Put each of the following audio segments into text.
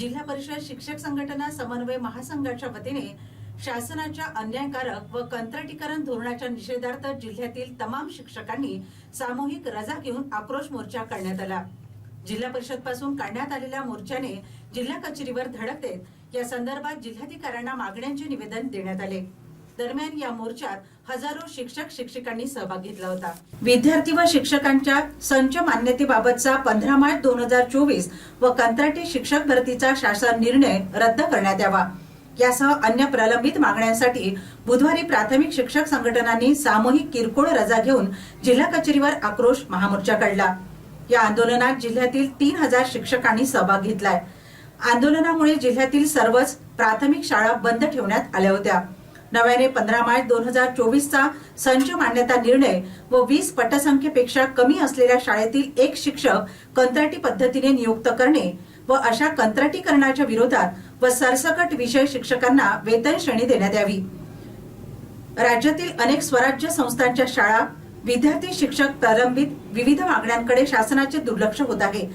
जिल्हा परिषद शिक्षक संघटना समन्वय महासंघाच्या वतीने शासनाच्या अन्यायकारक व कंत्राटीकरण धोरणाच्या निषेधार्थ जिल्ह्यातील तमाम शिक्षकांनी सामूहिक रजा घेऊन आक्रोश मोर्चा करण्यात आला. जिल्हा परिषदपासून काढण्यात आलेल्या मोर्चाने जिल्हा कचेरीवर धडक देत या संदर्भात जिल्हाधिकाऱ्यांना मागण्यांचे निवेदन देण्यात आले. दरम्यान या मोर्चात हजारो शिक्षक शिक्षकांनी सहभाग घेतला होता. विद्यार्थी व शिक्षकांच्या संच मान्यतेबाबतचा पंधरा मार्च दोन हजार चोवीस व कंत्राटी शिक्षक भरतीचा शासन निर्णय रद्द करण्यात यावा. यासह अन्य प्रलंबित मागण्यांसाठी बुधवारी प्राथमिक शिक्षक संघटनांनी सामूहिक किरकोळ रजा घेऊन जिल्हा कचेरीवर आक्रोश महामोर्चा काढला. या आंदोलनात जिल्ह्यातील तीन हजार शिक्षकांनी सहभाग घेतलाय. आंदोलनामुळे जिल्ह्यातील सर्वच प्राथमिक शाळा बंद ठेवण्यात आल्या होत्या. नव्याने पंधरा मार्च दोन हजार चोवीसचा संच मान्यता निर्णय व वीस पटसंख्येपेक्षा कमी असलेल्या शाळेतील एक शिक्षक कंत्राटी पद्धतीने नियुक्त करणे व अशा कंत्राटीकरणाच्या विरोधात व सरसकट विषय शिक्षकांना वेतन श्रेणी देण्यात यावी. राज्यातील अनेक स्वराज्य संस्थांच्या शाळा विद्यार्थी शिक्षक प्रलंबित विविध मागण्यांकडे शासनाचे दुर्लक्ष होत आहे.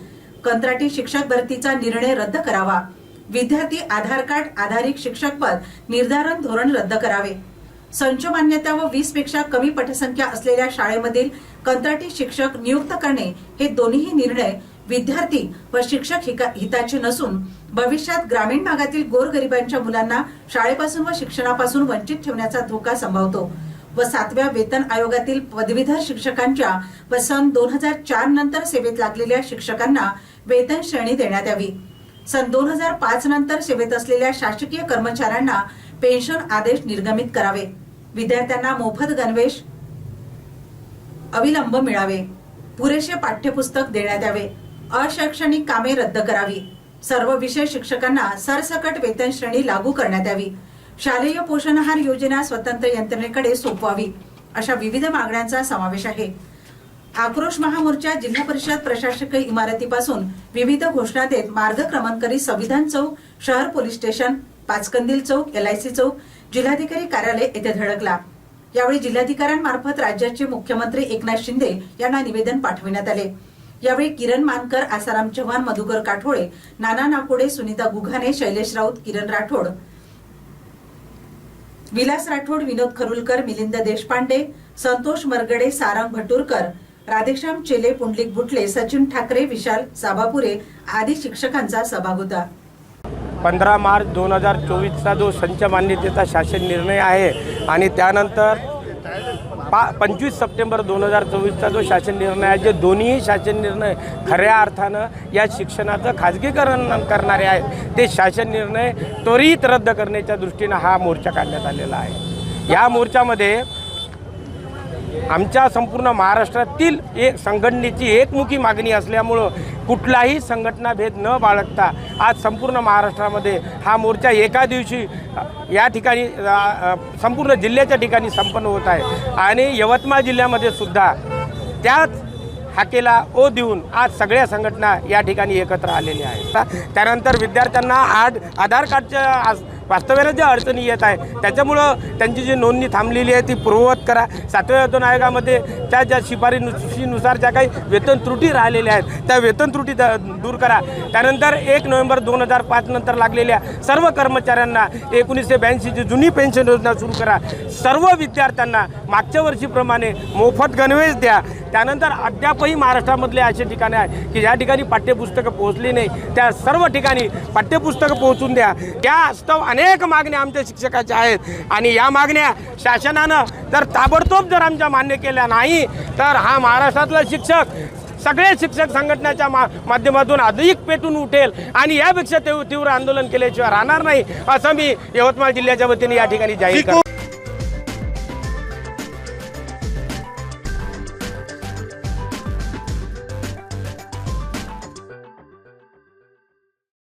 कंत्राटी शिक्षक भरतीचा निर्णय रद्द करावा. विद्यार्थी आधार कार्ड आधारित शिक्षक पद निर्धारण धोरण रद्द करावे. संच मान्यता व वीसपेक्षा कमी पटसंख्या असलेल्या शाळेमधील कंत्राटी शिक्षक नियुक्त करणे हे दोन्ही निर्णय विद्यार्थी व शिक्षक हिताचे नसून भविष्यात ग्रामीण भागातील गोरगरिबांच्या मुलांना शाळेपासून व शिक्षणापासून वंचित ठेवण्याचा धोका संभवतो व सातव्या वेतन आयोगातील पदवीधर शिक्षकांच्या व सन दोन हजार चार नंतर सेवेत लागलेल्या शिक्षकांना वेतन श्रेणी देण्यात यावी. सन दोन हजार पाच नंतर सेवेत असलेल्या शासकीय कर्मचाऱ्यांना पेन्शन आदेश निर्गमित करावे. विद्यार्थ्यांना मोफत गणवेश अविलंब मिळावे. पुरेसे पाठ्यपुस्तक देण्यात यावे. अशैक्षणिक कामे रद्द करावी. सर्व विषय शिक्षकांना सरसकट वेतन श्रेणी लागू करण्यात यावी. शालेय पोषण आहार योजना स्वतंत्र यंत्रणेकडे सोपवावी. अशा विविध मागण्यांचा समावेश आहे. आक्रोश महामोर्चा जिल्हा परिषद प्रशासकीय इमारतीपासून विविध घोषणा देत मार्गक्रमण संविधान चौक शहर पोलीस स्टेशन पाचकंदील चौक एलआयसी चौक जिल्हाधिकारी कार्यालय येथे धडकला. यावेळी जिल्हाधिकाऱ्यांमार्फत राज्याचे मुख्यमंत्री एकनाथ शिंदे यांना निवेदन पाठविण्यात आले. यावेळी किरण मानकर आसाराम चव्हाण मधुकर काठोळे नाना नाकोडे सुनीता गुघाने शैलेश राऊत किरण राठोड विलास राठोड विनोद खरुलकर मिलिंद देशपांडे संतोष मरगडे सारंग भटूरकर राधेश्याम चेले पुंडलिक बुटले सचिन ठाकरे विशाल साबापुरे आदी शिक्षकांचा सहभाग होता पंधरा मार्च दोन हजार चोवीसचा जो संच मान्यतेचा शासन निर्णय आहे आणि त्यानंतर पा पंचवीस सप्टेंबर दोन हजार चोवीसचा जो शासन निर्णय आहे जे दोन्ही शासन निर्णय खऱ्या अर्थानं या शिक्षणाचं खाजगीकरण करणारे आहेत ते शासन निर्णय त्वरित रद्द करण्याच्या दृष्टीनं हा मोर्चा काढण्यात आलेला आहे. या मोर्चामध्ये आमच्या संपूर्ण महाराष्ट्रातील एक संघटनेची एकमुखी मागणी असल्यामुळं कुठलाही संघटना भेद न बाळगता आज संपूर्ण महाराष्ट्रामध्ये हा मोर्चा एका दिवशी या ठिकाणी संपूर्ण जिल्ह्याच्या ठिकाणी संपन्न होत आहे. आणि यवतमाळ जिल्ह्यामध्ये सुद्धा त्याच हाकेला ओ देऊन आज सगळ्या संघटना या ठिकाणी एकत्र आलेल्या आहेत. त्यानंतर विद्यार्थ्यांना आज आधार कार्डच्या आज वास्तव्यानं ज्या अडचणी येत आहे त्याच्यामुळं त्यांची जी नोंदणी थांबलेली आहे ती पूर्ववत करा. सातव्या वेतन आयोगामध्ये त्या ज्या शिफारीनुसार ज्या काही वेतन त्रुटी राहिलेल्या आहेत त्या वेतन त्रुटी दूर करा. त्यानंतर एक नोव्हेंबर दोन हजार पाच नंतर लागलेल्या सर्व कर्मचाऱ्यांना एकोणीसशे ब्याऐंशीची जुनी पेन्शन योजना सुरू करा. सर्व विद्यार्थ्यांना मागच्या वर्षीप्रमाणे मोफत गणवेश द्या. त्यानंतर अद्यापही महाराष्ट्रामधले असे ठिकाणे आहे की ज्या ठिकाणी पाठ्यपुस्तकं पोहोचली नाही त्या सर्व ठिकाणी पाठ्यपुस्तकं पोहोचून द्या. त्या वास्तव अनेक मागण्या आमच्या शिक्षकाच्या आहेत. आणि या मागण्या शासनानं जर ताबडतोब जर आमच्या मान्य केल्या नाही तर हा महाराष्ट्रातला शिक्षक सगळे शिक्षक संघटनेच्या मा माध्यमातून अधिक पेटून उठेल आणि यापेक्षा तीव्र तीव्र आंदोलन केल्याशिवाय राहणार नाही असं मी यवतमाळ जिल्ह्याच्या वतीने या ठिकाणी जाहीर करतो.